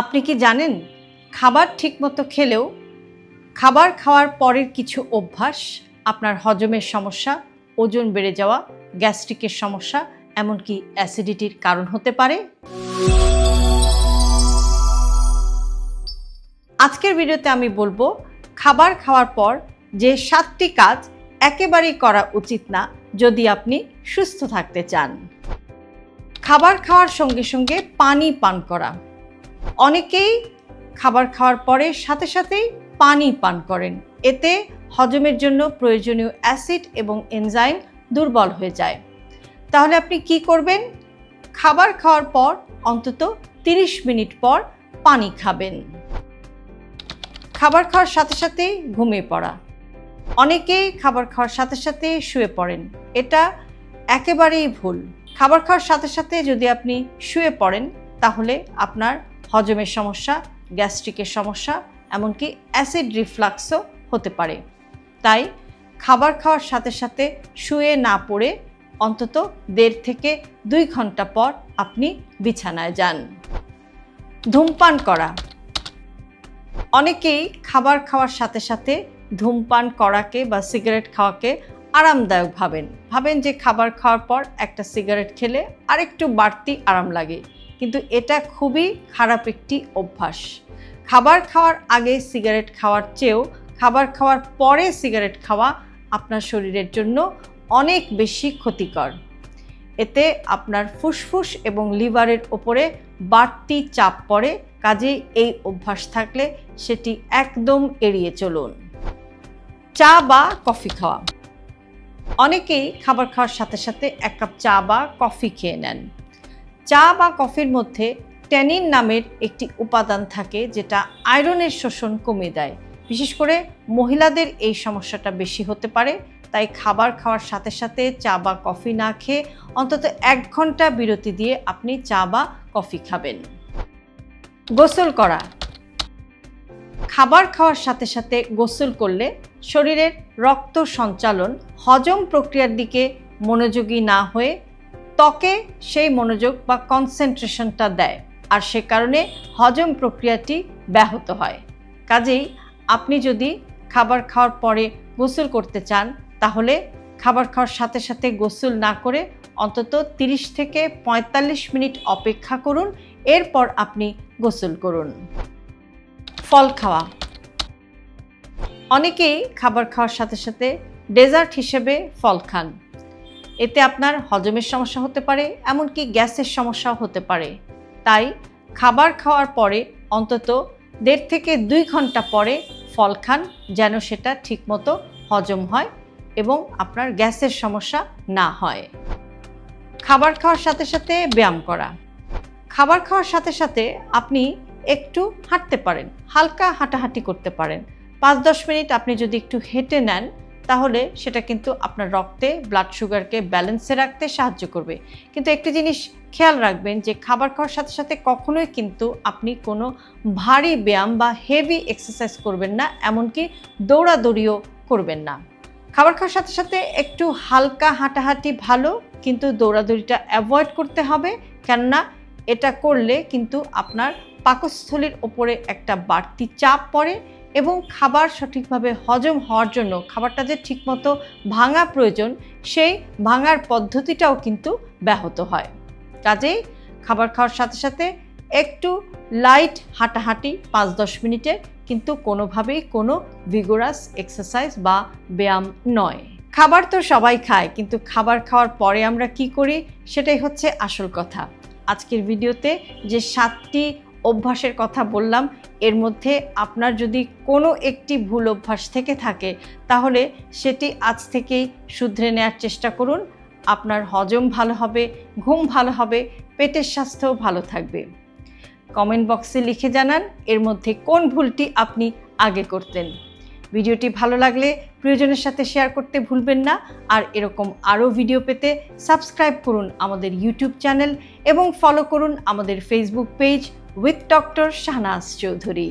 আপনি কি জানেন, খাবার ঠিকমতো খেলেও খাবার খাওয়ার পরের কিছু অভ্যাস, আপনার হজমের সমস্যা, ওজন বেড়ে যাওয়া, গ্যাস্ট্রিকের সমস্যা, এমনকি অ্যাসিডিটির কারণ হতে পারে? আজকের ভিডিওতে আমি বলব, খাবার খাওয়ার পর যে সাতটি কাজ একেবারেই করা উচিত না যদি আপনি সুস্থ থাকতে চান। খাবার খাওয়ার সঙ্গে সঙ্গে পানি পান করা। অনেকেই খাবার খাওয়ার পরে সাথে সাথেই পানি পান করেন। এতে হজমের জন্য প্রয়োজনীয় অ্যাসিড এবং এনজাইম দুর্বল হয়ে যায়। তাহলে আপনি কি করবেন? খাবার খাওয়ার পর অন্তত 30 মিনিট পর পানি খাবেন। খাবার খাওয়ার সাথে সাথে ঘুমিয়ে পড়া। অনেকেই খাবার খাওয়ার সাথে সাথে শুয়ে পড়েন। এটা একেবারেই ভুল। খাবার খাওয়ার সাথে সাথে যদি আপনি শুয়ে পড়েন, তাহলে আপনার হজমের সমস্যা, গ্যাস্ট্রিকের সমস্যা, এমনকি অ্যাসিড রিফ্লাক্সও হতে পারে। তাই খাবার খাওয়ার সাথে সাথে শুয়ে না পড়ে অন্তত দেড় থেকে দুই ঘণ্টা পর আপনি বিছানায় যান। ধূমপান করা। অনেকেই খাবার খাওয়ার সাথে সাথে ধূমপান করাকে বা সিগারেট খাওয়াকে আরামদায়ক ভাবেন। ভাবেন যে খাবার খাওয়ার পর একটা সিগারেট খেলে আরেকটু বাড়তি আরাম লাগে। কিন্তু এটা খুবই খারাপ একটি অভ্যাস। খাবার খাওয়ার আগে সিগারেট খাওয়ার চেয়েও খাবার খাওয়ার পরে সিগারেট খাওয়া আপনার শরীরের জন্য অনেক বেশি ক্ষতিকর। এতে আপনার ফুসফুস এবং লিভারের ওপরে বাড়তি চাপ পড়ে, কাজেই এই অভ্যাস থাকলে সেটি একদম এড়িয়ে চলুন। চা বা কফি খাওয়া। অনেকেই খাবার খাওয়ার সাথে সাথে এক কাপ চা বা কফি খেয়ে নেন। চা বা কফির মধ্যে ট্যানিন নামের একটি উপাদান থাকে যেটা আয়রনের শোষণ কমে দেয়। বিশেষ করে মহিলাদের এই সমস্যাটা বেশি হতে পারে, তাই খাবার খাওয়ার সাথে সাথে চা বা কফি না খেয়ে অন্তত এক ঘণ্টা বিরতি দিয়ে আপনি চা বা কফি খাবেন। গোসল করা। খাবার খাওয়ার সাথে সাথে গোসল করলে শরীরের রক্ত সঞ্চালন হজম প্রক্রিয়ার দিকে মনোযোগী না হয়ে ত্বকে সেই মনোযোগ বা কনসেন্ট্রেশনটা দেয় আর সে কারণে হজম প্রক্রিয়াটি ব্যাহত হয়। কাজেই আপনি যদি খাবার খাওয়ার পরে গোসল করতে চান, তাহলে খাবার খাওয়ার সাথে সাথে গোসল না করে অন্তত 30 থেকে ৪৫ মিনিট অপেক্ষা করুন, এরপর আপনি গোসল করুন। ফল খাওয়া। অনেকেই খাবার খাওয়ার সাথে সাথে ডেজার্ট হিসেবে ফল খান। এতে আপনার হজমের সমস্যা হতে পারে, এমনকি গ্যাসের সমস্যাও হতে পারে। তাই খাবার খাওয়ার পরে অন্তত দেড় থেকে দুই ঘণ্টা পরে ফল খান যেন সেটা ঠিকমতো হজম হয় এবং আপনার গ্যাসের সমস্যা না হয়। খাবার খাওয়ার সাথে সাথে ব্যায়াম করা। খাবার খাওয়ার সাথে সাথে আপনি একটু হাঁটতে পারেন, হালকা হাঁটাহাঁটি করতে পারেন। পাঁচ দশ মিনিট আপনি যদি একটু হেঁটে নেন তাহলে সেটা কিন্তু আপনার রক্তে ব্লাড সুগারকে ব্যালেন্সে রাখতে সাহায্য করবে। কিন্তু একটি জিনিস খেয়াল রাখবেন যে খাবার খাওয়ার সাথে সাথে কখনোই কিন্তু আপনি কোনো ভারী ব্যায়াম বা হেভি এক্সারসাইজ করবেন না, এমনকি দৌড়াদৌড়িও করবেন না। খাবার খাওয়ার সাথে সাথে একটু হালকা হাঁটাহাঁটি ভালো, কিন্তু দৌড়াদৌড়িটা অ্যাভয়েড করতে হবে, কেননা এটা করলে কিন্তু আপনার পাকস্থলীর ওপরে একটা বাড়তি চাপ পড়ে এবং খাবার সঠিকভাবে হজম হওয়ার জন্য খাবারটা যে ঠিকমতো ভাঙা প্রয়োজন, সেই ভাঙার পদ্ধতিটাও কিন্তু ব্যাহত হয়। কাজেই খাবার খাওয়ার সাথে সাথে একটু লাইট হাঁটাহাঁটি পাঁচ দশ মিনিটে কিন্তু কোনোভাবেই কোনো ভিগোরাস এক্সারসাইজ বা ব্যায়াম নয়। খাবার তো সবাই খায়, কিন্তু খাবার খাওয়ার পরে আমরা কি করি? সেটাই হচ্ছে আসল কথা। আজকের ভিডিওতে যে সাতটি অভ্যাসের কথা বললাম, এর মধ্যে আপনার যদি কোনো একটি ভুল অভ্যাস থেকে থাকে, তাহলে সেটি আজ থেকেই শুধরে নেওয়ার চেষ্টা করুন। আপনার হজম ভালো হবে, ঘুম ভালো হবে, পেটের স্বাস্থ্যও ভালো থাকবে। কমেন্ট বক্সে লিখে জানান, এর মধ্যে কোন ভুলটি আপনি আগে করতেন। ভিডিওটি ভালো লাগলে প্রিয়জনের সাথে শেয়ার করতে ভুলবেন না। আর এরকম আরও ভিডিও পেতে সাবস্ক্রাইব করুন আমাদের ইউটিউব চ্যানেল এবং ফলো করুন আমাদের Facebook page with doctor Shahnaz Chowdhury